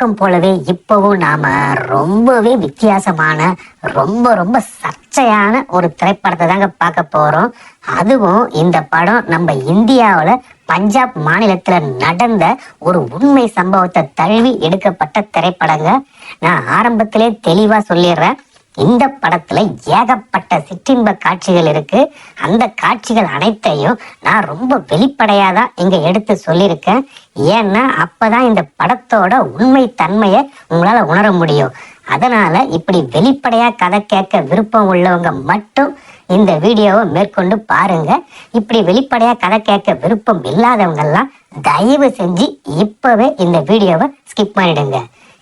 வழக்கம் போலவே இப்பவும் நாம ரொம்பவே வித்தியாசமான ரொம்ப ரொம்ப சர்ச்சையான ஒரு திரைப்படத்தை தாங்க பார்க்க போறோம். அதுவும் இந்த படம் நம்ம இந்தியாவில் பஞ்சாப் மாநிலத்தில் நடந்த ஒரு உண்மை சம்பவத்தை தழுவி எடுக்கப்பட்ட திரைப்படங்க. நான் ஆரம்பத்திலே தெளிவாக சொல்லிடுறேன். இந்த படத்துல ஏகப்பட்ட சிற்றின்ப காட்சிகள் இருக்கு. அந்த காட்சிகள் அனைத்தையும் நான் ரொம்ப வெளிப்படையாதான் இங்க எடுத்து சொல்லியிருக்கேன். ஏன்னா அப்பதான் இந்த படத்தோட உண்மை தன்மையை உங்களால உணர முடியும். அதனால இப்படி வெளிப்படையா கதை கேட்க விருப்பம் உள்ளவங்க மட்டும் இந்த வீடியோவை மேற்கொண்டு பாருங்க. இப்படி வெளிப்படையா கதை கேட்க விருப்பம் இல்லாதவங்கெல்லாம் தயவு செஞ்சு இப்பவே இந்த வீடியோவை ஸ்கிப் பண்ணிடுங்க.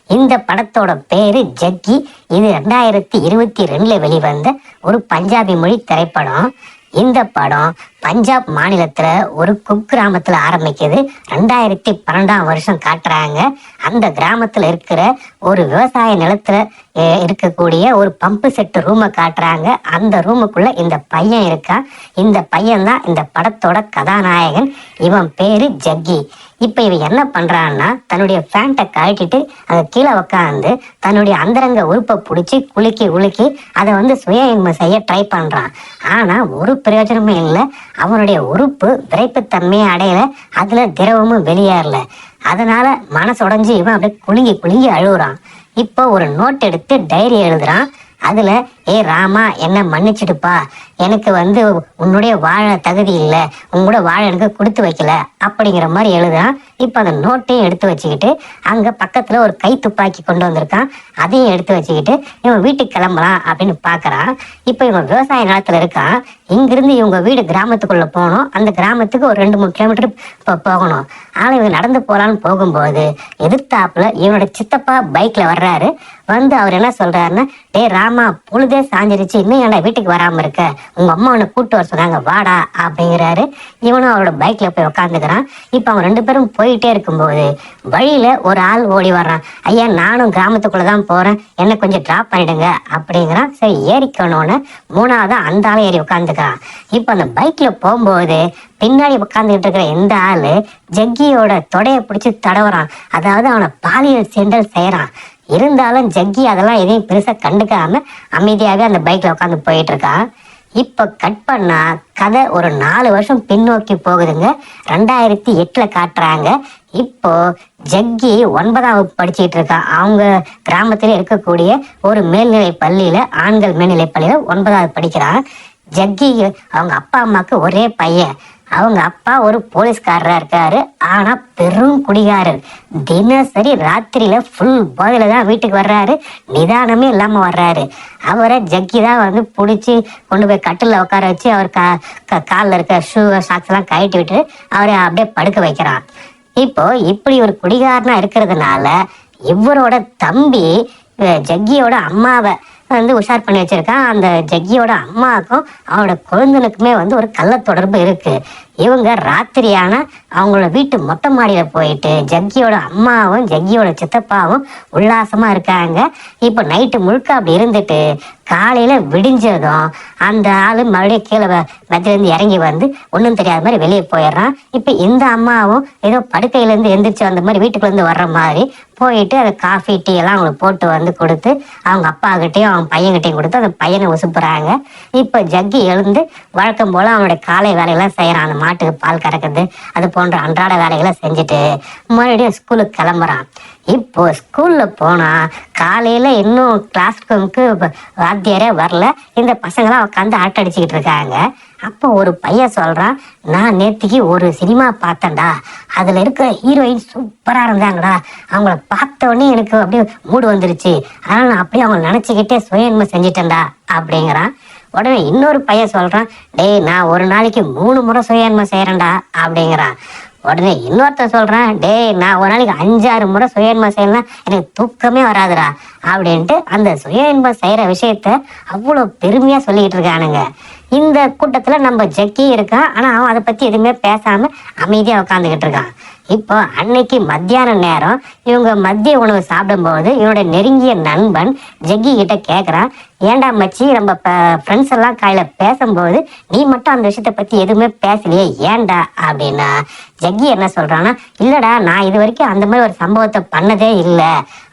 இந்த படத்தோட பேரு ஜக்கி. இது ரெண்டாயிரத்தி இருபத்தி ரெண்டுல வெளிவந்த ஒரு பஞ்சாபி மொழி திரைப்படம். இந்த படம் பஞ்சாப் மாநிலத்துல ஒரு குக்கிராமத்துல ஆரம்பிக்குது. ரெண்டாயிரத்தி பன்னெண்டாம் வருஷம் காட்டுறாங்க. அந்த கிராமத்துல இருக்கிற ஒரு விவசாய நிலத்துல இருக்கக்கூடிய ஒரு பம்பு செட்டு ரூமை காட்டுறாங்க. அந்த ரூமுக்குள்ள இந்த பையன் இருக்கான். இந்த பையன் தான் இந்த படத்தோட கதாநாயகன். இவன் பேரு ஜக்கி. இப்ப இவ என்ன பண்றான்னா தன்னுடைய பேண்ட்டை கழட்டிட்டு அதை கீழே உக்காந்து தன்னுடைய அந்தரங்க உறுப்பை பிடிச்சி குலுக்கி உலுக்கி அதை வந்து சுய இன்மை செய்ய ட்ரை பண்றான். ஆனா ஒரு பிரயோஜனமே இல்லை. அவனுடைய உறுப்பு விரைப்புத்தன்மையை அடையல. அதுல திரவமும் வெளியேறல. அதனால மனசு உடைஞ்சு இவன் அப்படியே குலுங்கி குலுங்கி அழுகுறான். இப்போ ஒரு நோட் எடுத்து டைரி எழுதுறான். அதுல ஏ ராமா என்ன மன்னிச்சிடுப்பா. எனக்கு வந்து உன்னுடைய வாழ தகுதி இல்லை. உங்களோட வாழ எனக்கு கொடுத்து வைக்கல. அப்படிங்கிற மாதிரி எழுதுறான். இப்போ அந்த நோட்டையும் எடுத்து வச்சுக்கிட்டு அங்க பக்கத்துல ஒரு கை துப்பாக்கி கொண்டு வந்திருக்கான். அதையும் எடுத்து வச்சுக்கிட்டு இவன் வீட்டுக்கு கிளம்பலாம் அப்படின்னு பார்க்குறான். இப்போ இவன் விவசாய நிலத்துல இருக்கான். இங்கிருந்து இவங்க வீடு கிராமத்துக்குள்ள போகணும். அந்த கிராமத்துக்கு ஒரு ரெண்டு மூணு கிலோமீட்டர் இப்போ போகணும். ஆனா இவன் நடந்து போகலான்னு போகும்போது எதிர்த்தாப்புல இவனோட சித்தப்பா பைக்ல வர்றாரு. வந்து அவர் என்ன சொல்றாருன்னா டே ராமா பொழுது சாஞ்சிருச்சு இன்னும் ஏன்டா வீட்டுக்கு வராம இருக்க? உங்க அம்மா உன்னை கூட்டு வர சொன்னாங்க வாடா அப்படிங்கிறாரு. இவனும் அவரோட பைக்ல போய் உட்காந்துக்கிறான் இப்ப அவன் ரெண்டு பேரும் போயிட்டே இருக்கும்போது வழியில ஒரு ஆள் ஓடி வர்றான். ஐயா நானும் கிராமத்துக்குள்ளதான் போறேன். என்ன கொஞ்சம் டிராப் பண்ணிடுங்க அப்படிங்கிறான். சரி ஏறிக்கணும்னு மூணாவது அந்த ஆள் ஏறி உட்காந்துக்கிறான் இப்ப அந்த பைக்ல போகும்போது பின்னாடி உட்காந்துக்கிட்டு இருக்கிற இந்த ஆளு ஜக்கியோட தொடைய பிடிச்சி தடவுறான். அதாவது அவனை பாலியல் சீண்டல் செய்யறான். இருந்தாலும் ஜக்கி அதெல்லாம் எதையும் பெருசாக கண்டுக்காம அமைதியாக அந்த பைக்கில் உட்காந்து போயிட்டு இருக்கான் இப்போ கட் பண்ணா கதை ஒரு நாலு வருஷம் பின்னோக்கி போகுதுங்க. ரெண்டாயிரத்தி எட்டில் காட்டுறாங்க. இப்போ ஜக்கி ஒன்பதாம் வகுப்பு படிச்சுட்டு இருக்கான். அவங்க கிராமத்தில் இருக்கக்கூடிய ஒரு மேல்நிலை பள்ளியில் ஆண்கள் மேல்நிலை பள்ளியில் ஒன்பதாவது படிக்கிறான். ஜக்கி அவங்க அப்பா அம்மாவுக்கு ஒரே பையன். அவங்க அப்பா ஒரு போலீஸ்காரரா இருக்காரு. ஆனா பெரும் குடிகாரர். தினசரி ராத்திரியில் ஃபுல் போதையில தான் வீட்டுக்கு வர்றாரு. நிதானமே இல்லாமல் வர்றாரு. அவரை ஜக்கி தான் வந்து பிடிச்சி கொண்டு போய் கட்டில உட்கார வச்சு அவர் கா க கால்ல இருக்க ஷூ சாக்ஸ் எல்லாம் கழட்டி விட்டு அவரை அப்படியே படுக்க வைக்கிறான். இப்போ இப்படி ஒரு குடிகாரனா இருக்கிறதுனால இவரோட தம்பி ஜக்கியோட அம்மாவை வந்து உஷார் பண்ணி வச்சிருக்கான். அந்த ஜக்கியோட அம்மாவுக்கும் அவனோட குழந்தைகளுக்குமே வந்து ஒரு கள்ள தொடர்பு இருக்கு. இவங்க ராத்திரியான அவங்களோட வீட்டு மொட்டை மாடியில் போயிட்டு ஜக்கியோட அம்மாவும் ஜக்கியோட சித்தப்பாவும் உல்லாசமாக இருக்காங்க. இப்போ நைட்டு முழுக்க அப்படி இருந்துட்டு காலையில் விடிஞ்சதும் அந்த ஆள் மறுபடியும் கீழே வெ- வெத்திலேருந்து இறங்கி வந்து ஒன்றும் தெரியாத மாதிரி வெளியே போயிடுறான். இப்போ இந்த அம்மாவும் ஏதோ படுக்கையிலேருந்து எந்திரிச்சு வந்த மாதிரி வீட்டுக்குள்ளேருந்து வர்ற மாதிரி போயிட்டு அதை காஃபி டீ எல்லாம் அவங்களுக்கு போட்டு வந்து கொடுத்து அவங்க அப்பாக்கிட்டையும் அவங்க பையன்கிட்டையும் கொடுத்து அந்த பையனை உசுப்புறாங்க. இப்போ ஜக்கி எழுந்து வழக்கம் போல் அவனுடைய காலை வேலையெல்லாம் செய்கிறான் அந்த மாட்டுக்கு பால் கறக்கிறது அது போன்ற அன்றாட வேலைகளை செஞ்சுட்டு மறுபடியும் ஸ்கூலுக்கு கிளம்புறான். இப்போ ஸ்கூலில் போனால் காலையில் இன்னும் கிளாஸ் ரூமுக்கு வாத்தியாரே வரல. இந்த பசங்களாம் உட்காந்து ஆட்ட அடிச்சுக்கிட்டு இருக்காங்க. அப்போ ஒரு பையன் சொல்கிறான் நான் நேற்றுக்கு ஒரு சினிமா பார்த்தேன்டா. அதில் இருக்கிற ஹீரோயின் சூப்பராக இருந்தாங்கடா. அவங்கள பார்த்த உடனே எனக்கு அப்படியே மூடு வந்துருச்சு. அதனால் நான் அப்படியே அவங்க நினச்சிக்கிட்டே சுயன்மை செஞ்சிட்டேன்டா அப்படிங்கிறான். உடனே இன்னொரு பையன் சொல்கிறான் டேய் நான் ஒரு நாளைக்கு மூணு முறை சுயன்மை செய்கிறேன்டா அப்படிங்கிறான். உடனே இன்னொருத்தன் சொல்கிறான் டேய் நான் ஒரு நாளைக்கு அஞ்சாறு முறை சுய இன்பம் செய்யலாம் எனக்கு தூக்கமே வராதுடா அப்படின்ட்டு அந்த சுய இன்பம் செய்யற விஷயத்த அவ்வளோ பெருமையாக சொல்லிக்கிட்டு இருக்கானுங்க. இந்த கூட்டத்தில் நம்ம ஜக்கி இருக்கான் ஆனால் அவன் அதை பற்றி எதுவுமே பேசாமல் அமைதியாக உட்காந்துக்கிட்டு இருக்கான். இப்போ அன்னைக்கு மத்தியான நேரம் இவங்க மதிய உணவு சாப்பிடும்போது இவனோட நெருங்கிய நண்பன் ஜக்கி கிட்ட கேட்குறான் ஏன்டா மச்சி நம்ம ஃப்ரெண்ட்ஸ் எல்லாம் காலையில பேசும்போது நீ மட்டும் அந்த விஷயத்த பத்தி எதுவுமே பேசலையே ஏன்டா அப்படின்னா ஜக்கி என்ன சொல்றான்னா இல்லடா நான் இது வரைக்கும் அந்த மாதிரி ஒரு சம்பவத்தை பண்ணதே இல்லை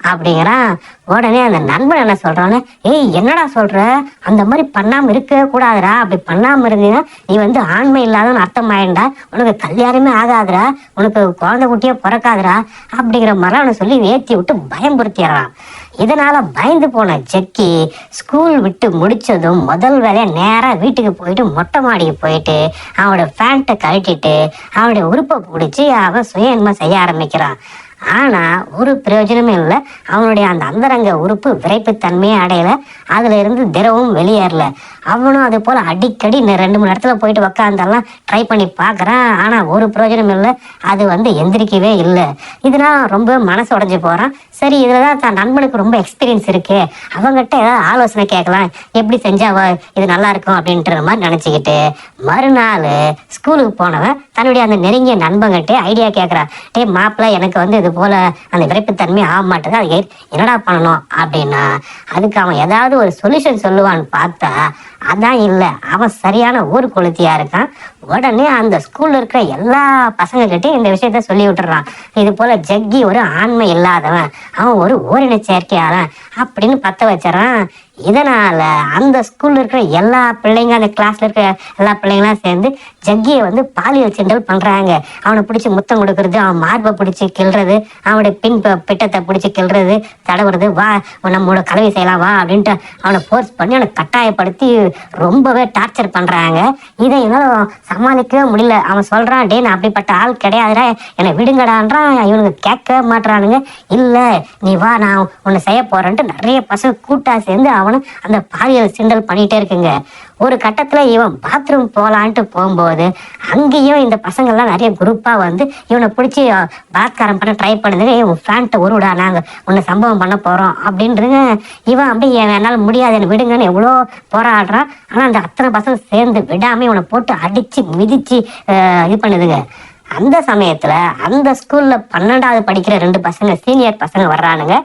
அப்படிங்கிறான். உடனே அந்த நண்பன் என்ன சொல்றான்னு ஏய் என்னடா சொல்ற? அந்த மாதிரி பண்ணாம இருக்கவே கூடாதுடா. அப்படி பண்ணாம இருந்தீங்கன்னா நீ வந்து ஆண்மை இல்லாதவன் அர்த்தம் ஆயிண்டா உனக்கு கல்யாணமே ஆகாதுடா. உனக்கு குழந்தை குட்டியே பிறக்காதுடா அப்படிங்கிற மரம் அவனை சொல்லி ஏற்றி விட்டு பயம்படுத்திடுறான் இதனால பயந்து போன ஜக்கி ஸ்கூல் விட்டு முடிச்சதும் முதல் வேலையை நேரா வீட்டுக்கு போயிட்டு மொட்டை மாடிக்கு போயிட்டு அவனோட பேண்ட்டை கழட்டிட்டு அவனுடைய உறுப்பை பிடிச்சி அவன் சுயன்மை செய்ய ஆரம்பிக்கிறான். ஆனா ஒரு பிரயோஜனமே இல்லை. அவனுடைய அந்த அந்தரங்க உறுப்பு விரைப்புத்தன்மையே அடையல. அதுல இருந்து திரவம் வெளியேறல. அவனும் அது போல அடிக்கடி இந்த ரெண்டு மூணு இடத்துல போயிட்டு உக்காந்தெல்லாம் ட்ரை பண்ணி பார்க்குறான் ஆனா ஒரு பிரயோஜனம் இல்லை. அது வந்து எந்திரிக்கவே இல்லை. இதனால ரொம்ப மனசு உடைஞ்சு போறான். சரி இதுல தான் தன் நண்பனுக்கு ரொம்ப எக்ஸ்பீரியன்ஸ் இருக்கு. அவங்ககிட்ட ஏதாவது ஆலோசனை கேட்கலாம். எப்படி செஞ்சா இது நல்லா இருக்கும் அப்படின்ற மாதிரி நினைச்சுக்கிட்டு மறுநாள் ஸ்கூலுக்கு போனவன் தன்னுடைய அந்த நெருங்கிய நண்பங்கிட்டே ஐடியா கேட்கறான் டே மாப்பிள்ள எனக்கு வந்து இது போல அந்த விரைப்புத்தன்மை ஆக மாட்டேங்குது அது என்னடா பண்ணணும் அப்படின்னா அதுக்கு அவன் ஏதாவது ஒரு சொல்யூஷன் சொல்லுவான்னு பார்த்தா அதான் இல்லை. அவன் சரியான ஊர் கொளுத்தியா இருக்கான். உடனே அந்த ஸ்கூல்ல இருக்கிற எல்லா பசங்க கிட்டையும் இந்த விஷயத்த சொல்லி விட்டுறான். இது போல ஜக்கி ஒரு ஆண்மை இல்லாதவன். அவன் ஒரு ஓரின செயற்கையாளன் அப்படின்னு பத்த வச்சிடறான். இதனால அந்த ஸ்கூல்ல இருக்கிற எல்லா பிள்ளைங்க அந்த கிளாஸ்ல இருக்கிற எல்லா பிள்ளைங்களாம் சேர்ந்து ஜக்கியை வந்து பாலியல் கிண்டல் பண்றாங்க. அவனை பிடிச்சி முத்தம் கொடுக்கறது அவன் மார்பை பிடிச்சி கிள்றது அவனுடைய பின் பிட்டத்தை பிடிச்சி கிள்றது தடவுறது வா நம்மளோட கலவை செய்யலாம் வா அப்படின்ட்டு அவனை ஃபோர்ஸ் பண்ணி அவனை கட்டாயப்படுத்தி ரொம்பவே டார்ச்சர் பண்றாங்க. இதை என்னால சமாளிக்கவே முடியல. அவன் சொல்றான் டே நான் அப்படிப்பட்ட ஆள் கிடையாதுடா. என்னை விடுங்கடான்றான். இவனுக்கு கேட்கவே மாட்றானுங்க. இல்ல நீ வா நான் உன்னை செய்ய போறேன்ட்டு நிறைய பசங்க கூட்டா சேர்ந்து அவனை அந்த பாலியல் சிண்டல் பண்ணிட்டே இருக்குங்க. ஒரு கட்டத்துல இவன் பாத்ரூம் போகலான்ட்டு போகும்போது அங்கேயும் இந்த பசங்கள்லாம் நிறைய குரூப்பா வந்து இவனை பிடிச்சி பலாத்காரம் பண்ண ட்ரை பண்ணுதுங்க. இவன் ஃபேண்ட்டை உருவிடா நாங்கள் உன்னை சம்பவம் பண்ண போறோம் அப்படின்றதுங்க இவன் அப்படியே என்னால் முடியாது என்னை விடுங்கன்னு எவ்வளோ போராடுறான். ஆனா அந்த அத்தனை பசங்க சேர்ந்து விடாம இவனை போட்டு அடிச்சு மிதிச்சு இது பண்ணுதுங்க. அந்த சமயத்துல அந்த ஸ்கூல்ல பன்னெண்டாவது படிக்கிற ரெண்டு பசங்க சீனியர் பசங்க வர்றானுங்க.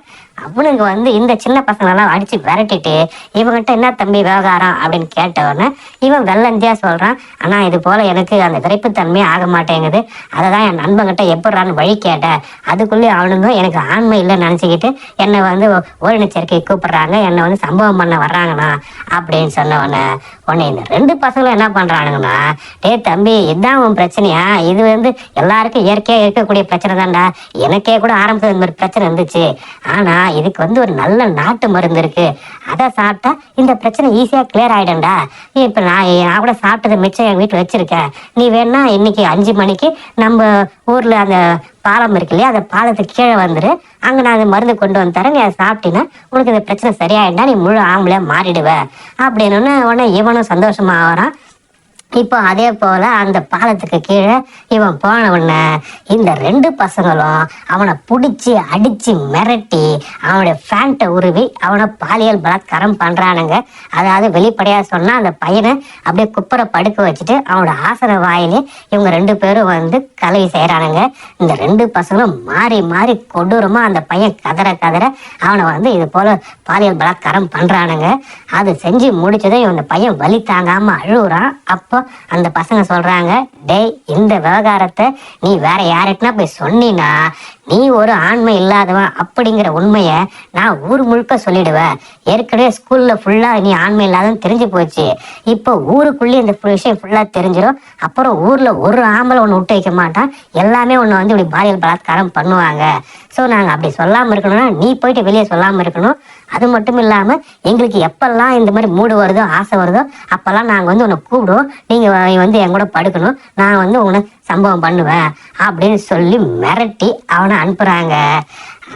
அவனுங்க வந்து இந்த சின்ன பசங்களெல்லாம் அடிச்சு விரட்டிட்டு இவங்கிட்ட என்ன தம்பி விவகாரம் அப்படின்னு கேட்டவொடனே இவன் வெள்ளந்தியா சொல்றான் ஆனா இது போல எனக்கு அந்த விரைப்புத்தன்மையே ஆக மாட்டேங்குது. அதை தான் என் நண்பங்கிட்ட எப்படிறான்னு வழி கேட்டேன் அதுக்குள்ளே அவனுங்க எனக்கு ஆண்மை இல்லைன்னு நினச்சிக்கிட்டு என்னை வந்து ஓரின கூப்பிடுறாங்க. என்னை வந்து சம்பவம் பண்ண வர்றாங்கண்ணா அப்படின்னு சொன்னவொடனே உடனே இந்த ரெண்டு பசங்களும் என்ன பண்றானுங்கன்னா டே தம்பி இதான் உன் பிரச்சனையா? இது வந்து எல்லாருக்கும் இயற்கையா இருக்கக்கூடிய பிரச்சனை தான்டா. எனக்கே கூட ஆரம்பத்தில் இந்த மாதிரி பிரச்சனை இருந்துச்சு. ஆனா இதுக்கு வந்து ஒரு நல்ல நாட்டு மருந்து இருக்கு. அதை சாப்பிட்டா இந்த பிரச்சனை ஈஸியா கிளியர் ஆயிடும்டா. நீ இப்ப நான் நான் கூட சாப்பிட்டதை மிச்சம் என் வீட்டில் வச்சிருக்கேன். நீ வேணா இன்னைக்கு அஞ்சு மணிக்கு நம்ம ஊர்ல அந்த பாலம் இருக்கு இல்லையா? அந்த பாலத்துக்கு கீழே வந்துரு. அங்க நான் அந்த மருந்து கொண்டு வந்து தரேன். நீ அதை சாப்பிட்டீங்கன்னா உனக்கு இந்த பிரச்சனை சரியாயிட்டா நீ முழு ஆம்பளையா மாறிடுவ. அப்படின்னு உடனே இவனும் சந்தோஷமா ஆகிறான். இப்போ அதே போல அந்த பாலத்துக்கு கீழே இவன் போன உடனே இந்த ரெண்டு பசங்களும் அவனை பிடிச்சி அடிச்சு மிரட்டி அவனுடைய ஃபேண்ட்டை உருவி அவனை பாலியல் பலாத்காரம் பண்றானுங்க. அதாவது வெளிப்படையா சொன்னா அந்த பையனை அப்படியே குப்பரை படுக்க வச்சுட்டு அவனோட ஆசன வாயிலே இவங்க ரெண்டு பேரும் வந்து கலவி செய்யறானுங்க. இந்த ரெண்டு பசங்களும் மாறி மாறி கொடூரமா அந்த பையன் கதற கதற அவனை வந்து இது போல பாலியல் பலாத்காரம் பண்றானுங்க. அது செஞ்சு முடிச்சதும் இவன் பையன் வலி தாங்காம அழுகுறான். அப்போ அந்த பசங்க சொல்றாங்க டேய் இந்த விவகாரத்தை நீ வேற யாருக்குன்னா போய் சொன்னீன்னா நீ ஒரு ஆண்மை இல்லாதவன் அப்படிங்கிற உண்மையை நான் ஊர் முழுக்க சொல்லிடுவேன். ஏற்கனவே ஸ்கூல்ல ஃபுல்லா நீ ஆண்மை இல்லாதன்னு தெரிஞ்சு போச்சு. இப்போ ஊருக்குள்ளேயே இந்த விஷயம் ஃபுல்லா தெரிஞ்சிடும் அப்புறம் ஊர்ல ஒரு ஆம்பளை ஒன்று விட்டு வைக்க மாட்டான். எல்லாமே ஒன்று வந்து இப்படி பாலியல் பலாத்காரம் பண்ணுவாங்க. ஸோ நாங்கள் அப்படி சொல்லாமல் இருக்கணும்னா நீ போயிட்டு வெளியே சொல்லாமல் இருக்கணும். அது மட்டும் இல்லாமல் எங்களுக்கு எப்பெல்லாம் இந்த மாதிரி மூடு வருதோ ஆசை வருதோ அப்போல்லாம் நாங்கள் வந்து உன்னை கூப்பிடுவோம். நீங்கள் வந்து என் கூட படுக்கணும். நான் வந்து உன்னை சம்பவம் பண்ணுவேன் அப்படின்னு சொல்லி மிரட்டி அவனை அனுப்புகிறாங்க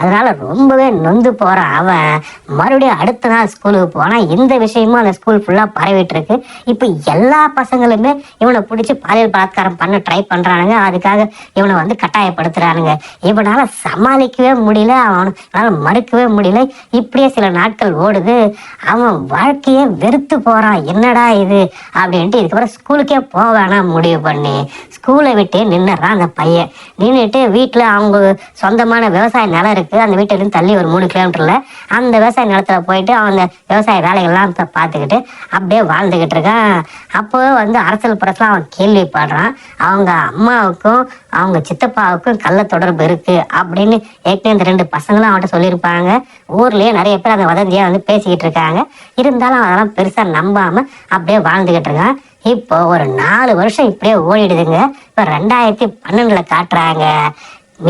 அதனால ரொம்பவே நொந்து போற அவன். மறுபடியும் அடுத்த நாள் ஸ்கூலுக்கு போனா இந்த விஷயமும் அந்த ஸ்கூல் ஃபுல்லா பரவிட்டு இருக்கு இப்போ எல்லா பசங்களுமே இவனை பிடிச்சி பாலியல் பலாத்காரம் பண்ண ட்ரை பண்றானுங்க. அதுக்காக இவனை வந்து கட்டாயப்படுத்துறானுங்க. இவனால சமாளிக்கவே முடியல அவனால் மறுக்கவே முடியல. இப்படியே சில நாட்கள் ஓடுது. அவன் வாழ்க்கையே வெறுத்து போறான். என்னடா இது? அப்படின்ட்டு இதுக்கப்புறம் ஸ்கூலுக்கே போக வேணாம் முடிவு பண்ணி. ஸ்கூலை விட்டு நின்னுறான் அந்த பையன். நின்றுட்டு வீட்டில் அவங்க சொந்தமான விவசாய நிலம் இருக்கு. அந்த வீட்டிலேருந்து தள்ளி ஒரு மூணு கிலோமீட்டரில் அந்த விவசாய நிலத்துல போயிட்டு அவன் அந்த விவசாய வேலைகள்லாம் இப்போ பார்த்துக்கிட்டு அப்படியே வாழ்ந்துக்கிட்டு இருக்கான். அப்போ வந்து அரசியல் புறத்தில் அவன் கேள்விப்படுறான். அவங்க அம்மாவுக்கும் அவங்க சித்தப்பாவுக்கும் கள்ள தொடர்பு இருக்கு அப்படின்னு ஏற்கனவே இந்த ரெண்டு பசங்களும் அவன்கிட்ட சொல்லியிருப்பாங்க. ஊர்லேயே நிறைய பேர் அந்த வதந்தியாக வந்து பேசிக்கிட்டு இருக்காங்க. இருந்தாலும் அதெல்லாம் பெருசாக நம்பாமல் அப்படியே வாழ்ந்துகிட்டு இருக்கான். இப்போ ஒரு நாலு வருஷம் இப்படியே ஓடிடுதுங்க. இப்போ ரெண்டாயிரத்தி பன்னெண்டுல காட்டுறாங்க.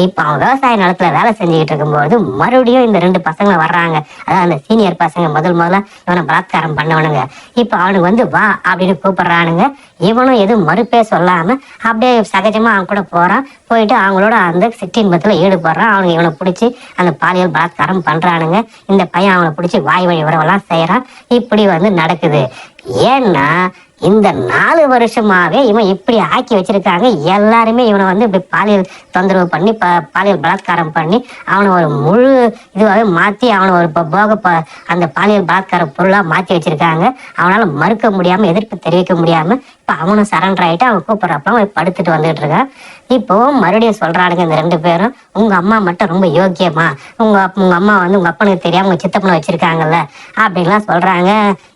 இப்போ அவன் விவசாய நிலத்துல வேலை செஞ்சுக்கிட்டு இருக்கும்போது மறுபடியும் இந்த ரெண்டு பசங்க வர்றாங்க. அதாவது அந்த சீனியர் பசங்க முதல் முதல்ல இவனை பலாத்காரம் பண்ணவனுங்க. இப்போ அவனுக்கு வந்து வா அப்படின்னு கூப்பிடுறானுங்க. இவனும் எதுவும் மறுப்பே சொல்லாம அப்படியே சகஜமா அவன் கூட போறான். போயிட்டு அவங்களோட அந்த சிற்றின்பத்தில் ஈடுபடுறான். அவனுக்கு இவனை பிடிச்சி அந்த பாலியல் பலாத்காரம் பண்றானுங்க. இந்த பையன் அவனை பிடிச்சி வாய் வழி உறவெல்லாம் செய்யறான். இப்படி வந்து நடக்குது. ஏன்னா இந்த நாலு வருஷமாவே இவன் இப்படி ஆக்கி வச்சிருக்காங்க. எல்லாருமே இவனை வந்து இப்படி பாலியல் தொந்தரவு பண்ணி ப பாலியல் பலாத்காரம் பண்ணி அவனை ஒரு முழு இதுவாகவே மாற்றி அவனை ஒரு போக ப அந்த பாலியல் பலாத்கார பொருளாக மாற்றி வச்சிருக்காங்க. அவனால் மறுக்க முடியாமல் எதிர்ப்பு தெரிவிக்க முடியாமல் இப்போ அவனும் சரண்டர் ஆகிட்டு அவன் கூப்பிட்றப்ப அவன் படுத்துட்டு வந்துகிட்டு இருக்கான். இப்போ மறுபடியும் சொல்கிறானுங்க இந்த ரெண்டு பேரும் உங்கள் அம்மா மட்டும் ரொம்ப யோக்கியமா? உங்கள் உங்கள் அம்மா வந்து உங்கள் அப்பனுக்கு தெரியாமல் உங்கள் சித்தப்பனை வச்சுருக்காங்கல்ல? அப்படின்லாம் சொல்கிறாங்க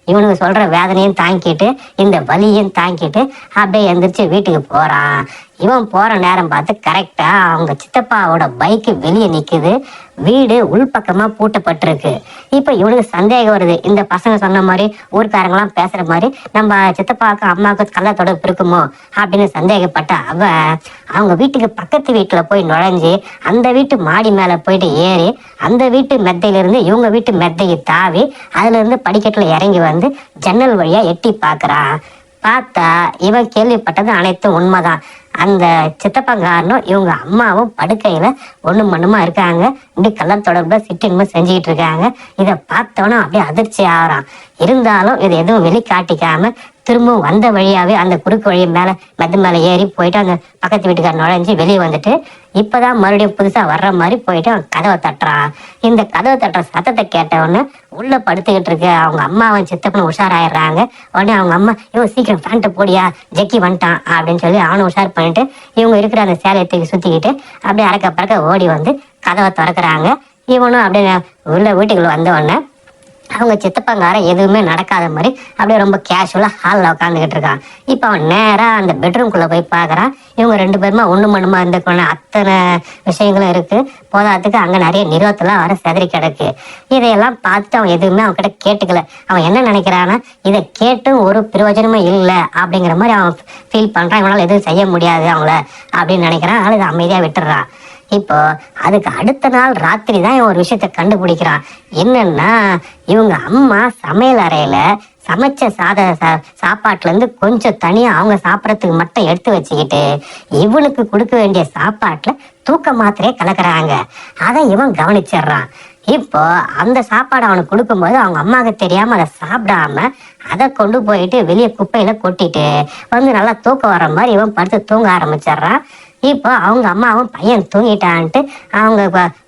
இவனுக்கு சொல்ற வேதனையும் தாங்கிட்டு இந்த வலியும் தாங்கிட்டு அப்படியே எந்திரிச்சு வீட்டுக்கு போறான். இவன் போற நேரம் பார்த்து கரெக்டா அவங்க சித்தப்பாவோட பைக்கு வெளியே நிக்குது. வீடு உள்பக்கமா பூட்டப்பட்டிருக்கு. இப்ப இவனுக்கு சந்தேகம் வருது. இந்த பசங்க சொன்ன மாதிரி ஊர்க்காரங்களாம் பேசுற மாதிரி நம்ம சித்தப்பாவுக்கும் அம்மாவுக்கும் கள்ள தொடர்பு இருக்குமோ அப்படின்னு சந்தேகப்பட்ட அவ அவங்க வீட்டுக்கு பக்கத்து வீட்டுல போய் நுழைஞ்சு அந்த வீட்டு மாடி மேல போயிட்டு ஏறி அந்த வீட்டு மெத்தையில இருந்து இவங்க வீட்டு மெத்தையை தாவி அதுல இருந்து படிக்கட்டுல இறங்கி வந்து ஜன்னல் வழியா எட்டி பாக்குறான் பார்த்தா இவன் கேள்விப்பட்டது அனைத்தும் உண்மைதான். அந்த சித்தப்பங்காரனும் இவங்க அம்மாவும் படுக்கையில ஒண்ணும் மண்ணுமா இருக்காங்க. இப்படி கள்ளத் தொடர்புல சிற்றின்மை செஞ்சுக்கிட்டு இருக்காங்க. இதை பார்த்தவனும் அப்படியே அதிர்ச்சி ஆகிறான் இருந்தாலும் இது எதுவும் வெளிக்காட்டிக்காம திரும்பவும் வந்த வழியாவே அந்த குறுக்கு வழி மேல மெத்த மேல ஏறி போயிட்டு அந்த பக்கத்து வீட்டுக்கார நுழைஞ்சு வெளியே வந்துட்டு இப்பதான் மறுபடியும் புதுசா வர்ற மாதிரி போயிட்டு அவன் கதவை தட்டுறான். இந்த கதவை தட்டுற சத்தத்தை கேட்ட உடனே உள்ள படுத்துக்கிட்டு இருக்க அவங்க அம்மா அவன் சித்தப்பனும் உஷாராயிடுறாங்க. உடனே அவங்க அம்மா இவன் சீக்கிரம் ஃபேண்ட்டை போடியா? ஜக்கி வந்துட்டான். அப்படின்னு சொல்லி அவனும் உஷார் பண்ணிட்டு இவங்க இருக்கிற அந்த சேலையை தூக்கி சுத்திக்கிட்டு அப்படியே அறக்க பறக்க ஓடி வந்து கதவை திறக்கிறாங்க. இவனும் அப்படியே உள்ள வீட்டுக்குள்ள வந்த உடனே அவங்க சித்தப்பங்கார எதுவுமே நடக்காத மாதிரி அப்படியே ரொம்ப கேஷுவலா ஹாலில் உட்காந்துக்கிட்டு இருக்கான். இப்போ அவன் நேரா அந்த பெட்ரூம்குள்ளே போய் பார்க்குறான் இவங்க ரெண்டு பேருமா ஒன்று மண்ணுமா இருந்துக்கணும் அத்தனை விஷயங்களும் இருக்கு. போதாதுக்கு அங்க நிறைய நிறுவத்தெல்லாம் வர செதறி கிடக்கு. இதையெல்லாம் பார்த்துட்டு அவன் எதுவுமே அவன் கிட்ட கேட்டுக்கல. அவன் என்ன நினைக்கிறான்னா இதை கேட்டும் ஒரு பிரயோஜனமும் இல்லை அப்படிங்கிற மாதிரி அவன் ஃபீல் பண்றான். இவனால எதுவும் செய்ய முடியாது அவங்கள அப்படின்னு நினைக்கிறான். அதனால இதை அமைதியா விட்டுறான். இப்போ அதுக்கு அடுத்த நாள் ராத்திரி தான் இவன் ஒரு விஷயத்த கண்டுபிடிக்கிறான். என்னன்னா இவங்க அம்மா சமையல் அறையில சமைச்ச சாத சா- சாப்பாட்டுல இருந்து கொஞ்சம் தனியா அவங்க சாப்பிட்றதுக்கு மட்டும் எடுத்து வச்சுக்கிட்டு இவனுக்கு கொடுக்க வேண்டிய சாப்பாட்டுல தூக்க மாத்திரையே கலக்குறாங்க. அதை இவன் கவனிச்சிடுறான். இப்போ அந்த சாப்பாடு அவனுக்கு கொடுக்கும்போது அவங்க அம்மாவுக்கு தெரியாம அதை சாப்பிடாம அதை கொண்டு போயிட்டு வெளியே குப்பையில கொட்டிட்டு வந்து நல்லா தூக்கம் வர்ற மாதிரி இவன் படுத்து தூங்க ஆரம்பிச்சிடுறான். இப்போ அவங்க அம்மாவும் பையன் தூங்கிட்டான்ட்டு அவங்க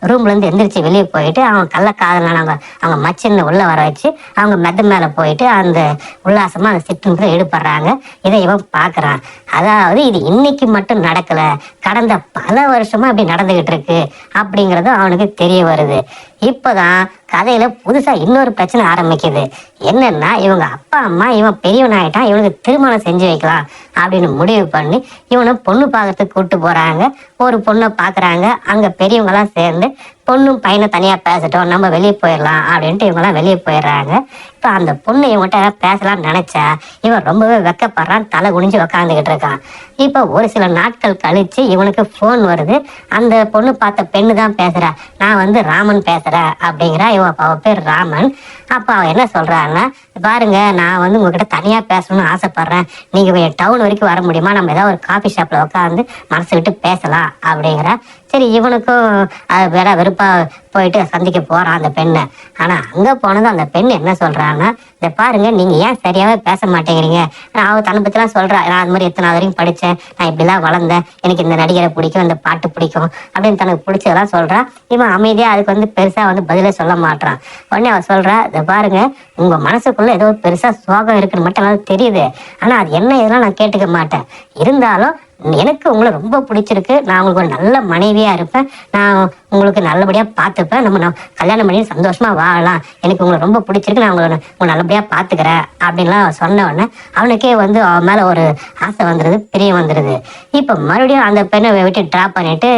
ரூம்ல இருந்து எந்திரிச்சு வெளியே போயிட்டு அவன் கள்ளக்காதலான அவங்க அவங்க மச்சின்னு உள்ள வர வச்சு அவங்க மெத்த மேல போயிட்டு அந்த உல்லாசமா அந்த சிற்றுந்தில் ஈடுபடுறாங்க. இதை இவன் பார்க்குறான். அதாவது இது இன்னைக்கு மட்டும் நடக்கல. கடந்த பல வருஷமா இப்படி நடந்துகிட்டு இருக்கு அப்படிங்கறது அவனுக்கு தெரிய வருது. இப்போதான் கதையில புதுசா இன்னொரு பிரச்சனை ஆரம்பிக்குது. என்னன்னா இவங்க அப்பா அம்மா இவன் பெரியவன் ஆயிட்டான் இவனுக்கு திருமணம் செஞ்சு வைக்கலாம் அப்படின்னு முடிவு பண்ணி இவனை பொண்ணு பார்க்கறதுக்கு கூட்டு போறாங்க. ஒரு பொண்ணை பாக்குறாங்க. அங்க பெரியவங்க எல்லாம் சேர்ந்து பொண்ணும் பையனை தனியா பேசட்டும். நம்ம வெளியே போயிடலாம் அப்படின்ட்டு இவங்கெல்லாம் வெளியே போயிடுறாங்க. இப்ப அந்த பொண்ணு இவன்கிட்ட பேசலாம்னு நினைச்சா இவன் ரொம்பவே வெக்கப்படுறான் தலை குனிஞ்சு உக்காந்துக்கிட்டு இருக்கான். இப்போ ஒரு சில நாட்கள் கழிச்சு இவனுக்கு ஃபோன் வருது. அந்த பொண்ணு பார்த்த பெண்ணு தான் பேசுறா. நான் வந்து ராமன் பேசுறேன் அப்படிங்கிறா. இவன் அவ பேர் ராமன். அப்போ அவன் என்ன சொல்றான்னா பாருங்க நான் வந்து உங்ககிட்ட தனியாக பேசணும்னு ஆசைப்படுறேன். நீங்க டவுன் வரைக்கும் வர முடியுமா? நம்ம ஏதாவது ஒரு காஃபி ஷாப்பில் உட்காந்து மனசு விட்டு பேசலாம் அப்படிங்கிற. சரி இவனுக்கும் அது வேற வெறுப்பாக போயிட்டு சந்திக்க போறான் அந்த பெண்ணை. ஆனா அங்க போனதும் அந்த பெண் என்ன சொல்றான்னா இதை பாருங்க நீங்க ஏன் சரியாவே பேச மாட்டேங்கிறீங்க? நான் அவ தன்னை பத்திலாம் சொல்றா நான் அது மாதிரி எத்தனை வரைக்கும் படிச்சேன் நான் இப்படிலாம் வளர்ந்தேன் எனக்கு இந்த நடிகரை பிடிக்கும் இந்த பாட்டு பிடிக்கும் அப்படின்னு தனக்கு பிடிச்சதெல்லாம் சொல்றா. இவன் அமைதியா அதுக்கு வந்து பெருசா வந்து பதிலே சொல்ல மாட்டான் உடனே அவ சொல்றா இதை பாருங்க உங்க மனசுக்குள்ள ஏதோ பெருசா சோகம் இருக்குன்னு மட்டும் எனக்கு தெரியுது. ஆனா அது என்ன இதெல்லாம் நான் கேட்டுக்க மாட்டேன். இருந்தாலும் எனக்கு உங்களை ரொம்ப பிடிச்சிருக்கு. நான் உங்களுக்கு ஒரு நல்ல மனைவியா இருப்பேன். நான் உங்களுக்கு நல்லபடியா பார்த்துப்பேன். நம்ம நான் கல்யாணம் பண்ணி சந்தோஷமா வாழலாம். எனக்கு உங்களை ரொம்ப பிடிச்சிருக்கு. நான் உங்களை உங்களை நல்லபடியா பார்த்துக்கிறேன் அப்படின்லாம் சொன்ன உடனே அவனுக்கே வந்து அவன் மேல ஒரு ஆசை வந்துடுது பிரியம் வந்துடுது இப்போ மறுபடியும் அந்த பெண்ணை விட்டு ட்ராப் பண்ணிட்டு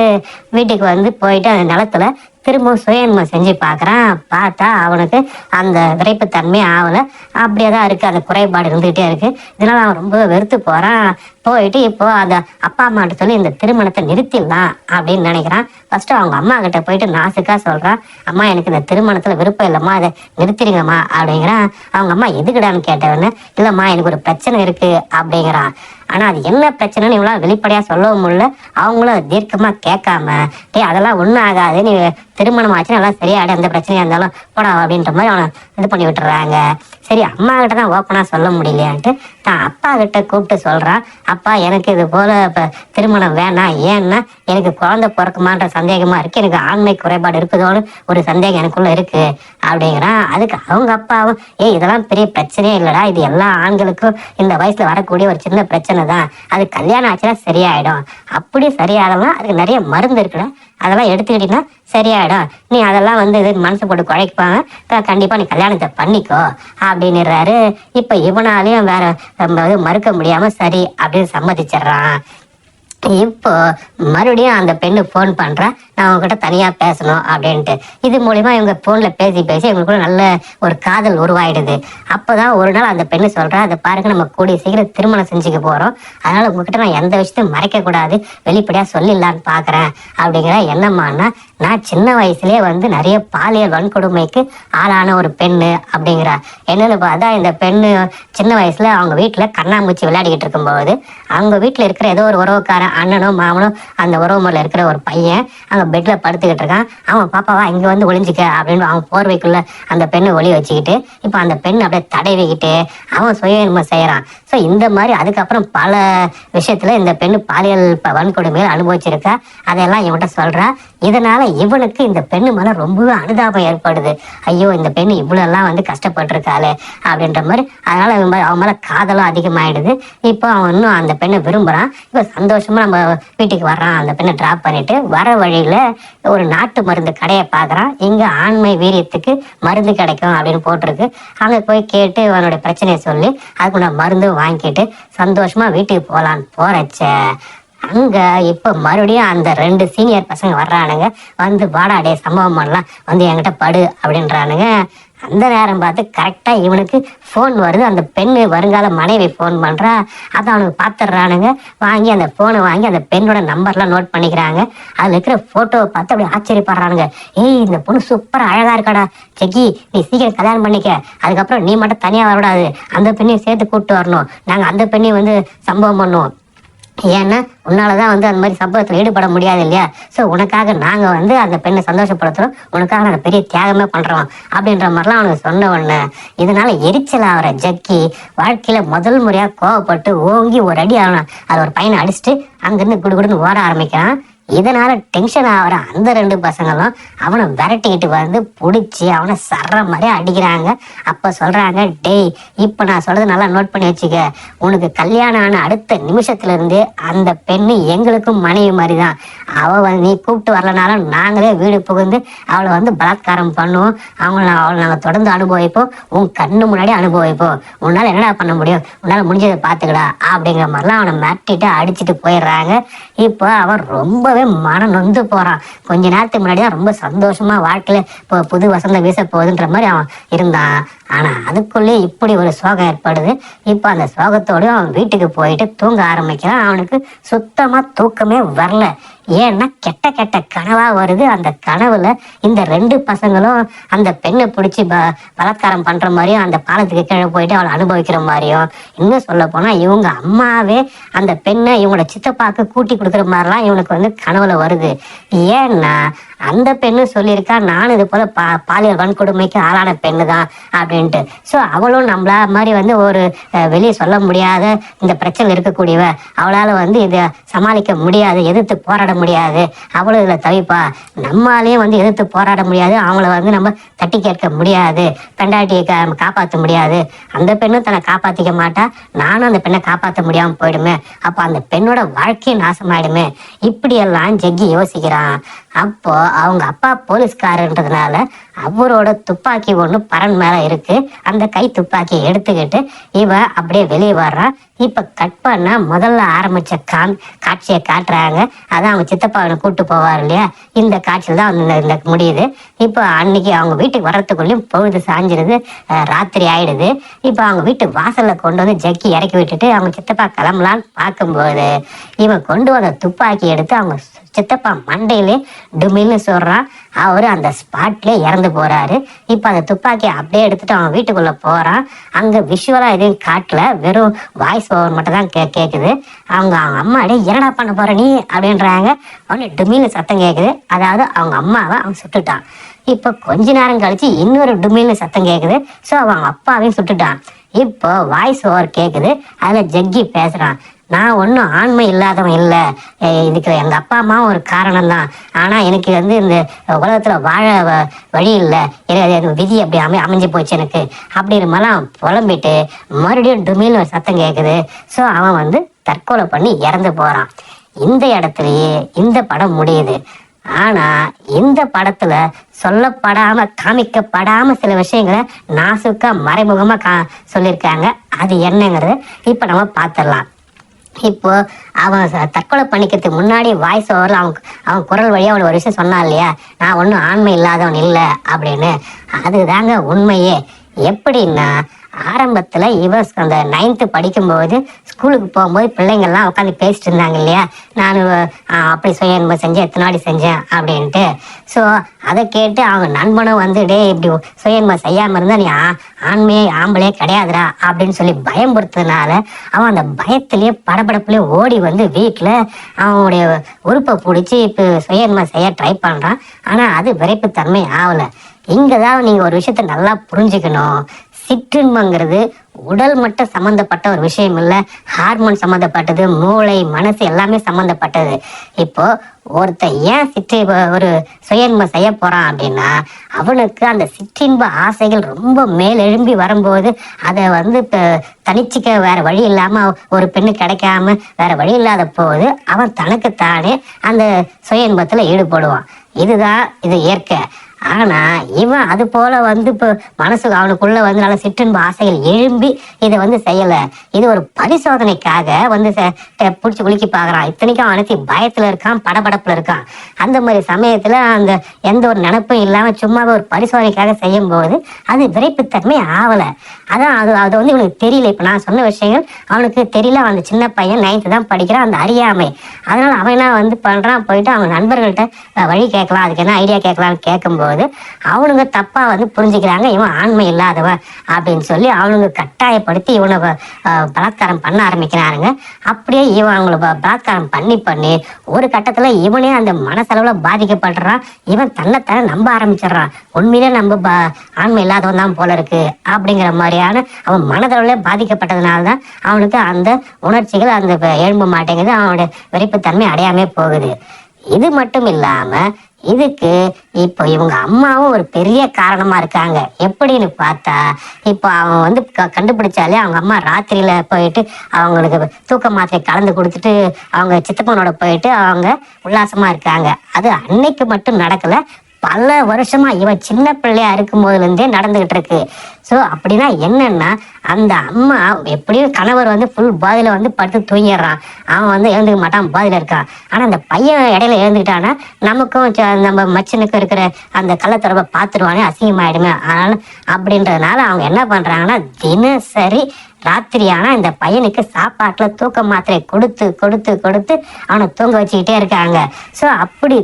வீட்டுக்கு வந்து போயிட்டு அந்த நிலத்துல திரும்பவும் சுயன்மை செஞ்சு பார்க்குறான். பார்த்தா அவனுக்கு அந்த விரைப்புத்தன்மை ஆகலை. அப்படியே தான் இருக்கு. அந்த குறைபாடு இருந்துகிட்டே இருக்கு. இதனால் அவன் ரொம்ப வெறுத்து போறான். போயிட்டு இப்போ அந்த அப்பா அம்மாட்ட சொல்லி இந்த திருமணத்தை நிறுத்திடலாம் அப்படின்னு நினைக்கிறான். ஃபர்ஸ்ட் அவங்க அம்மா கிட்ட போயிட்டு நாசுக்கா சொல்றான். அம்மா எனக்கு இந்த திருமணத்துல விருப்பம் இல்லைம்மா. அதை நிறுத்திடுங்கம்மா. அப்படிங்கிறான். அவங்க அம்மா எதுக்குடான்னு கேட்டவொடனே இல்லம்மா எனக்கு ஒரு பிரச்சனை இருக்கு. அப்படிங்கிறான். ஆனா அது என்ன பிரச்சனைன்னு இவ்வளவு வெளிப்படையா சொல்லவும் முடியல. அவங்களும் தீர்க்கமா கேட்காம டே அதெல்லாம் ஒண்ணும் ஆகாது. நீ திருமணம் ஆச்சுன்னா எல்லாம் சரியாயிடும் எந்த பிரச்சனையா இருந்தாலும் போடா அப்படின்ற மாதிரி அவனை இது பண்ணி விட்டுறாங்க. சரி அம்மா கிட்ட தான் ஓப்பனா சொல்ல முடியலையான்ட்டு தான் அப்பா கிட்ட கூப்பிட்டு சொல்றான் அப்பா எனக்கு இது போல இப்போ திருமணம் வேணாம். ஏன்னா எனக்கு குழந்தை பிறக்குமான்ற சந்தேகமா இருக்கு. எனக்கு ஆண்மை குறைபாடு இருக்குதோன்னு ஒரு சந்தேகம் எனக்குள்ள இருக்கு அப்படிங்கிறான் அதுக்கு அவங்க அப்பாவும் ஏய் இதெல்லாம் பெரிய பிரச்சனையே இல்லடா. இது எல்லா ஆண்களுக்கும் இந்த வயசுல வரக்கூடிய ஒரு சின்ன பிரச்சனை தான் அது கல்யாணம் ஆச்சுன்னா சரியாயிடும். அப்படி சரியாகலாம் அதுக்கு நிறைய மருந்து இருக்குடா அதெல்லாம் எடுத்துக்கிட்டீங்கன்னா சரியாயிடும். நீ அதெல்லாம் வந்து இது மனசு போட்டு குழைப்பாங்க. கண்டிப்பாக நீ கல்யாணத்தை பண்ணிக்கோ அப்படின்னுறாரு. இப்போ இவனாலையும் வேற நம்ம மறுக்க முடியாமல் சரி அப்படின்னு சம்மதிச்சிடுறான். இப்போ மறுபடியும் அந்த பெண்ணு ஃபோன் பண்ணுறான் நான் அவங்ககிட்ட தனியாக பேசணும் அப்படின்ட்டு. இது மூலிமா இவங்க ஃபோனில் பேசி பேசி இவங்களுக்குள்ள நல்ல ஒரு காதல் உருவாயிடுது. அப்போ தான் ஒரு நாள் அந்த பெண்ணு சொல்கிறேன் அதை பாருங்க நம்ம கூடிய சீக்கிரம் திருமணம் செஞ்சுக்க போகிறோம் அதனால் உங்ககிட்ட நான் எந்த விஷயத்தையும் மறைக்கக்கூடாது வெளிப்படையாக சொல்லிடலான்னு பார்க்குறேன் அப்படிங்கிற என்னம்மான்னா நான் சின்ன வயசுலேயே வந்து நிறைய பாலியல் வன்கொடுமைக்கு ஆளான ஒரு பெண்ணு அப்படிங்கிறா. என்னென்னு பார்த்தா இந்த பெண்ணு சின்ன வயசில் அவங்க வீட்டில் கண்ணாமூச்சி விளையாடிக்கிட்டு இருக்கும்போது அவங்க வீட்டில் இருக்கிற ஏதோ ஒரு உறவுக்காரன் அண்ணனோ மாமனோ அந்த உறவு முறையில் இருக்கிற ஒரு பையன் அங்கே பெட்ல படுத்துக்கிட்டு இருக்கான். அவன் பாப்பாவா இங்க வந்து ஒளிஞ்சிக்க அப்படின்னு அவன் போர்வைக்குள்ள அந்த பெண்ணை ஒளி வச்சுக்கிட்டு இப்போ அந்த பெண் அப்படியே தடவிக்கிட்டு அவன் சுயன்மை செய்யறான். ஸோ இந்த மாதிரி அதுக்கப்புறம் பல விஷயத்துல இந்த பெண் பாலியல் ப- அனுபவிச்சிருக்கா. அதெல்லாம் இவன்கிட்ட சொல்றா. இதனால இவனுக்கு இந்த பெண்ணு மேல ரொம்பவே அனுதாபம் ஏற்படுது. ஐயோ இந்த பெண்ணு இவ்வளவு எல்லாம் வந்து கஷ்டப்பட்டிருக்காளே அப்படின்ற மாதிரி. அதனால அவன் மேல- அவன் மேல காதலும் அதிகமாயிடுது. இப்போ அவன் இன்னும் அந்த பெண்ணை விரும்புறான். இப்போ சந்தோஷமா நம்ம வீட்டுக்கு வர்றான். அந்த பெண்ணை டிராப் பண்ணிட்டு வர வழியில ஒரு நாட்டு மருந்து கடையை பார்க்குறான். இங்க ஆண்மை வீரியத்துக்கு மருந்து கிடைக்கும் அப்படின்னு போட்டிருக்கு. அங்க போய் கேட்டு அவனுடைய பிரச்சனையை சொல்லி அதுக்குள்ள மருந்து வாங்கிட்டு சந்தோஷமா வீட்டுக்கு போகலான்னு போகிறச்ச அங்க இப்போ மறுபடியும் அந்த ரெண்டு சீனியர் பசங்க வர்றானுங்க. வந்து பாடாடே சம்பவம் பண்ணலாம். வந்து என்கிட்ட படு அப்படின்றானுங்க. அந்த நேரம் பார்த்து கரெக்டாக இவனுக்கு ஃபோன் வருது. அந்த பெண்ணு வருங்கால மனைவி ஃபோன் பண்ணுறா அதை அவனுக்கு பார்த்துடுறானுங்க வாங்கி அந்த ஃபோனை வாங்கி அந்த பெண்ணோட நம்பர்லாம் நோட் பண்ணிக்கிறாங்க. அதில் இருக்கிற ஃபோட்டோவை பார்த்து அப்படியே ஆச்சரியப்படுறானுங்க. ஏய் இந்த பொண்ணு சூப்பராக அழகாக இருக்காடா. செக்கி நீ சீக்கிரம் கல்யாணம் பண்ணிக்க. அதுக்கப்புறம் நீ மட்டும் தனியாக வரக்கூடாது. அந்த பெண்ணையும் சேர்த்து கூப்பிட்டு வரணும். நாங்கள் அந்த பெண்ணையும் வந்து சம்பவம் பண்ணுவோம். ஏன்னா உன்னாலதான் வந்து அந்த மாதிரி சம்பவத்தில் ஈடுபட முடியாது இல்லையா? ஸோ உனக்காக நாங்க வந்து அந்த பெண்ணை சந்தோஷப்படுத்துறோம். உனக்காக நாங்கள் பெரிய தியாகமே பண்றோம். அப்படின்ற மாதிரிலாம் அவனுக்கு சொன்ன உடனே இதனால எரிச்சல் ஆகிற ஜக்கி வாழ்க்கையில முதல் முறையா கோவப்பட்டு ஓங்கி ஒரு அடி அவனை அது ஒரு பையனை அடிச்சுட்டு அங்கிருந்து குடுகுடுன்னு ஓட ஆரம்பிக்கிறான். இதனால டென்ஷன் ஆகிற அந்த ரெண்டு பசங்களும் அவனை விரட்டிக்கிட்டு வந்து பிடிச்சி அவனை சர்ற மாதிரி அடிக்கிறாங்க. அப்போ சொல்கிறாங்க டேய் இப்போ நான் சொல்கிறது நல்லா நோட் பண்ணி வச்சுக்க. உனக்கு கல்யாணம் ஆன அடுத்த நிமிஷத்துலேருந்து அந்த பெண்ணு எங்களுக்கும் மனைவி மாதிரி தான் அவள் வந்து நீ கூப்பிட்டு வரலனாலும் நாங்களே வீடு புகுந்து அவளை வந்து பலாத்காரம் பண்ணுவோம். அவங்கள அவளை நாங்கள் தொடர்ந்து அனுபவிப்போம். உன் கண்ணு முன்னாடி அனுபவிப்போம். உன்னால் என்னடா பண்ண முடியும்? உன்னால் முடிஞ்சதை பார்த்துக்கடா. அப்படிங்கிற மாதிரிலாம் அவனை மிரட்டிட்டு அடிச்சுட்டு போயிடுறாங்க. இப்போ அவன் ரொம்பவே மனம் நொந்து போறான். கொஞ்ச நேரத்துக்கு முன்னாடி தான் ரொம்ப சந்தோஷமா வாழ்க்கையில இப்போ புது வசந்தம் வீச போகுதுன்ற மாதிரி அவன் இருந்தான். ஆனா அதுக்குள்ளேயே இப்படி ஒரு சோகம் ஏற்படுது. இப்போ அந்த சோகத்தோட அவன் வீட்டுக்கு போயிட்டு தூங்க ஆரம்பிக்கிறான். அவனுக்கு சுத்தமா தூக்கமே வரல. ஏன்னா கெட்ட கெட்ட கனவா வருது. அந்த கனவுல இந்த ரெண்டு பசங்களும் அந்த பெண்ணை பிடிச்சி ப பலாத்காரம் பண்ற மாதிரியும் அந்த பாலத்துக்கு கீழே போயிட்டு அவளை அனுபவிக்கிற மாதிரியும் இன்னும் சொல்ல போனா இவங்க அம்மாவே அந்த பெண்ணை இவங்களோட சித்தப்பாக்கு கூட்டி கொடுக்குற மாதிரிலாம் இவனுக்கு வந்து கனவுல வருது. ஏன்னா அந்த பெண்ணு சொல்லியிருக்கா நானும் இது போல பா பாலியல் வன்கொடுமைக்கு ஆளான பெண்ணு தான் அப்படின்ட்டு. ஸோ அவளும் நம்மளா மாதிரி வந்து ஒரு வெளியே சொல்ல முடியாத இந்த பிரச்சனை இருக்கக்கூடியவ. அவளால் வந்து இதை சமாளிக்க முடியாது. எதிர்த்து போராட முடியாது. அவளும் இதில் தவிப்பா. நம்மளாலேயும் வந்து எதிர்த்து போராட முடியாது. அவங்கள வந்து நம்ம தட்டி கேட்க முடியாது. பெண்டாட்டியை கா காப்பாற்ற முடியாது. அந்த பெண்ணும் தன்னை காப்பாற்றிக்க மாட்டா. நானும் அந்த பெண்ணை காப்பாற்ற முடியாமல் போயிடுமே. அப்போ அந்த பெண்ணோட வாழ்க்கையை நாசமாயிடுமே. இப்படியெல்லாம் ஜெக்கி யோசிக்கிறான். அப்போ அவங்க அப்பா போலீஸ்காரன்றதுனால அவரோட துப்பாக்கி ஒன்று பரன் மேல இருக்கு. அந்த கை துப்பாக்கியை எடுத்துக்கிட்டு இவன் அப்படியே வெளியே வர்றான் இப்ப கட் பண்ணா முதல்ல ஆரம்பிச்ச காம் காட்சியை காட்டுறாங்க. அதான் அவங்க சித்தப்பாவை கூட்டு போவார் இல்லையா? இந்த காட்சியில் தான் இந்த முடியுது. இப்போ அன்னைக்கு அவங்க வீட்டுக்கு வர்றதுக்குள்ளேயும் பொழுது சாஞ்சிருது. ராத்திரி ஆயிடுது. இப்போ அவங்க வீட்டு வாசல்ல கொண்டு வந்து ஜக்கி இறக்கி விட்டுட்டு அவங்க சித்தப்பா கிளம்பலான்னு பார்க்கும்போது இவன் கொண்டு வந்த துப்பாக்கி எடுத்து அவங்க சித்தப்பா மண்டையிலே டுமில்னு சொல்றான் அவரு அந்த ஸ்பாட்லயே இறந்து போறாரு. இப்ப அந்த துப்பாக்கியை அப்படியே எடுத்துட்டு அவன் வீட்டுக்குள்ள போறான். அங்க விஷுவலா எதையும் காட்டல. வெறும் வாய்ஸ் ஓவர் மட்டும் தான் கே கேக்குது. அவங்க அவங்க அம்மா அடே என்னடா பண்ண போற நீ? அப்படின்றாங்க. அவனு டுமில்னு சத்தம் கேக்குது. அதாவது அவங்க அம்மாவை அவன் சுட்டுட்டான். இப்போ கொஞ்ச நேரம் கழிச்சு இன்னொரு டுமில்னு சத்தம் கேக்குது. ஸோ அவங்க அப்பாவையும் சுட்டுட்டான். இப்போ வாய்ஸ் ஓவர் கேக்குது. அதுல ஜக்கி பேசுறான். நான் ஒன்றும் ஆண்மை இல்லாதவன் இல்லை. இதுக்கு எங்கள் அப்பா அம்மாவும் ஒரு காரணம் தான் ஆனால் எனக்கு வந்து இந்த உலகத்தில் வாழ வ- வழி இல்லை. எனக்கு விதி அப்படி அமை அமைஞ்சு போச்சு எனக்கு. அப்படின்னுமெல்லாம் புலம்பிட்டு மறுபடியும் டுமில்னு ஒரு சத்தம் கேட்குது ஸோ அவன் வந்து தற்கொலை பண்ணி இறந்து போகிறான் இந்த இடத்துலயே இந்த படம் முடியுது. ஆனா இந்த படத்துல சொல்லப்படாம காமிக்கப்படாம சில விஷயங்களை நாசுக்கா மறைமுகமா கா சொல்லியிருக்காங்க. அது என்னங்கிறது இப்ப நம்ம பார்த்துடலாம். இப்போ அவன் தற்கொலை பண்ணிக்கிறதுக்கு முன்னாடி வாய்ஸ் ஓவரில் அவன் அவன் குரல் வழியா அவன் ஒரு விஷயம் சொன்னான் இல்லையா? நான் ஒன்றும் ஆண்மை இல்லாதவன் இல்லை அப்படின்னு. அதுதாங்க உண்மையே. எப்படின்னா ஆரம்பத்துல இவ அந்த நைன்த்து படிக்கும்போது ஸ்கூலுக்கு போகும்போது பிள்ளைங்கள்லாம் உட்காந்து பேசிட்டு இருந்தாங்க இல்லையா? நான் அப்படி சுய இன்ப செஞ்சேன் எத்தனை செஞ்சேன் அப்படின்ட்டு. ஸோ அதை கேட்டு அவங்க நண்பனும் வந்து டே இப்படி சுய இன்பம் செய்யாம இருந்தா நீ ஆ- ஆண்மையே ஆம்பளையே கிடையாதுடா அப்படின்னு சொல்லி பயம்படுத்துறதுனால அவன் அந்த பயத்திலேயே படபடப்புலேயே ஓடி வந்து வீட்டில் அவனுடைய உறுப்பை பிடிச்சி இப்போ சுய இன்பம் செய்ய ட்ரை பண்றான். ஆனா அது விரைப்புத்தன்மை ஆகல இங்கதான் நீங்க ஒரு விஷயத்த நல்லா புரிஞ்சுக்கணும். சிற்றின்பங்கிறது உடல் மட்டும் சம்மந்தப்பட்ட ஒரு விஷயம் இல்ல. ஹார்மோன் சம்மந்தப்பட்டது மூளை மனசு எல்லாமே சம்மந்தப்பட்டது இப்போ ஒருத்தன் ஏன் சிற்றி ஒரு சுயன்பம் செய்ய போறான் அப்படின்னா அவனுக்கு அந்த சிற்றின்ப ஆசைகள் ரொம்ப மேலெழும்பி வரும்போது அதை வந்து இப்போ தனிச்சிக்க வேற வழி இல்லாம ஒரு பெண்ணு கிடைக்காம வேற வழி இல்லாத போது அவன் தனக்குத்தானே அந்த சுய இன்பத்துல ஈடுபடுவான். இதுதான் இது இயற்கை. ஆனா இவன் அது போல வந்து இப்போ மனசு அவனுக்குள்ள வந்து நல்ல சிற்றின்ப ஆசைகள் எழும்பி இதை வந்து செய்யல. இது ஒரு பரிசோதனைக்காக வந்து பிடிச்சி குலுக்கி பார்க்குறான் இத்தனைக்கும் அனைத்து பயத்துல இருக்கான் படபடப்புல இருக்கான். அந்த மாதிரி சமயத்துல அந்த எந்த ஒரு நினப்பும் இல்லாம சும்மாவே ஒரு பரிசோதனைக்காக செய்யும் போது அது விரைப்புத்தன்மை ஆகலை அதான் அது அது வந்து இவனுக்கு தெரியல. இப்ப நான் சொன்ன விஷயங்கள் அவனுக்கு தெரியல. அந்த சின்ன பையன் நைன்த்து தான் படிக்கிறான் அந்த அறியாமை. அதனால அவன் என்ன வந்து பண்றான் போயிட்டு அவன் நண்பர்கள்ட்ட வழி கேட்கலாம். அதுக்கு என்ன ஐடியா கேட்கலாம்னு கேட்கும்போது அவனுங்க தப்பா வந்து புரிஞ்சுக்கிறாங்க இவன் ஆண்மை இல்லாதவன் அப்படின்னு சொல்லி அவனுங்க கட்டாயப்படுத்தி இவனை பலாத்காரம் பண்ண ஆரம்பிக்கிறாருங்க அப்படியே இவன் அவங்கள பலாத்காரம் பண்ணி பண்ணி ஒரு கட்டத்துல இவனே அந்த மனசளவுல பாதிக்கப்படுறான். இவன் தன்னைத்தானே நம்ப ஆரம்பிச்சிடுறான். உண்மையிலே நம்ம ஆண்மை இல்லாதவன் தான் போல இருக்கு அப்படிங்கிற மாதிரியான அவன் மனதளவுல பாதிக்கப்பட்டதுனால தான் அவனுக்கு அந்த உணர்ச்சிகள் அந்த எழும்ப மாட்டேங்குது அவனுடைய விரைப்புத்தன்மை அடையாமே போகுது. இது மட்டும் இல்லாம இதுக்கு இப்போ இவங்க அம்மாவும் ஒரு பெரிய காரணமா இருக்காங்க. எப்படின்னு பார்த்தா இப்போ அவன் வந்து க- கண்டுபிடிச்சாலே அவங்க அம்மா ராத்திரியில போயிட்டு அவங்களுக்கு தூக்க மாத்திரை கலந்து கொடுத்துட்டு அவங்க சித்தப்பனோட போயிட்டு அவங்க உல்லாசமா இருக்காங்க. அது அன்னைக்கு மட்டும் நடக்கல பல வருஷமா இவன் சின்ன பிள்ளையா இருக்கும் போதுலேருந்தே நடந்துகிட்டு இருக்கு ஸோ அப்படின்னா என்னன்னா அந்த அம்மா எப்படியும் கணவர் வந்து ஃபுல் பாதியில வந்து படுத்து தூங்கிடுறான். அவன் வந்து எழுந்துக்க மாட்டான் பாதியில இருக்கான். ஆனா அந்த பையன் இடையில எழுந்துக்கிட்டானா நமக்கும் ச- நம்ம மச்சனுக்கு இருக்கிற அந்த கள்ளத்தொடர்பை பார்த்துருவானே அசிங்கமாயிடுமே. அதனால அப்படின்றதுனால அவங்க என்ன பண்றாங்கன்னா தினசரி ராத்திரி ஆனா இந்த பையனுக்கு சாப்பாட்டுல தூக்க மாத்திரை கொடுத்து கொடுத்து கொடுத்து அவனை தூங்க வச்சுக்கிட்டே இருக்காங்க. ஸோ அப்படி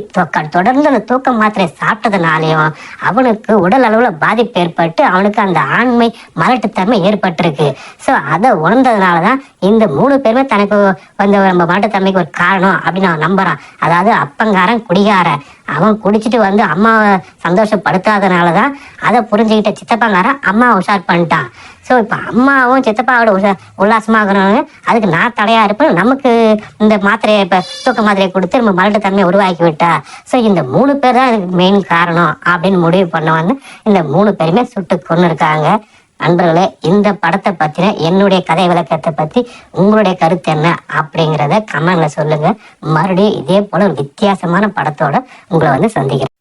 தொடர்ந்து அந்த தூக்க மாத்திரை சாப்பிட்டதுனாலையும் அவனுக்கு உடல் அளவுல பாதிப்பு ஏற்பட்டு அவனுக்கு அந்த ஆண்மை மலட்டுத்தன்மை ஏற்பட்டிருக்கு. ஸோ அதை உணர்ந்ததுனால தான் இந்த மூணு பேருமே தனக்கு வந்த நம்ம மலட்டுத்தன்மைக்கு ஒரு காரணம் அப்படின்னு அவன் நம்புறான். அதாவது அப்பங்காரன் குடிகாரன். அவன் குடிச்சிட்டு வந்து அம்மாவை சந்தோஷப்படுத்தாதனால தான் அதை புரிஞ்சுக்கிட்ட சித்தப்பங்காரன் அம்மாவை உஷார் பண்ணிட்டான். ஸோ இப்போ அம்மாவும் சித்தப்பாவோட உஷா உல்லாசமாகணும் அதுக்கு நான் தடையாக இருப்பேன். நமக்கு இந்த மாத்திரையை இப்போ தூக்க மாத்திரையை கொடுத்து நம்ம மலட்டு தன்மையை உருவாக்கி விட்டா ஸோ இந்த மூணு பேர் தான் இதுக்கு மெயின் காரணம் அப்படின்னு முடிவு பண்ண வந்து இந்த மூணு பேருமே சுட்டு கொண்டு இருக்காங்க. நண்பர்களே இந்த படத்தை பற்றின என்னுடைய கதை விளக்கத்தை பற்றி உங்களுடைய கருத்து என்ன அப்படிங்கிறத கமெண்ட்ல சொல்லுங்கள் மறுபடியும் இதே போல் ஒரு வித்தியாசமான படத்தோட உங்களை வந்து சந்திக்கிறேன்.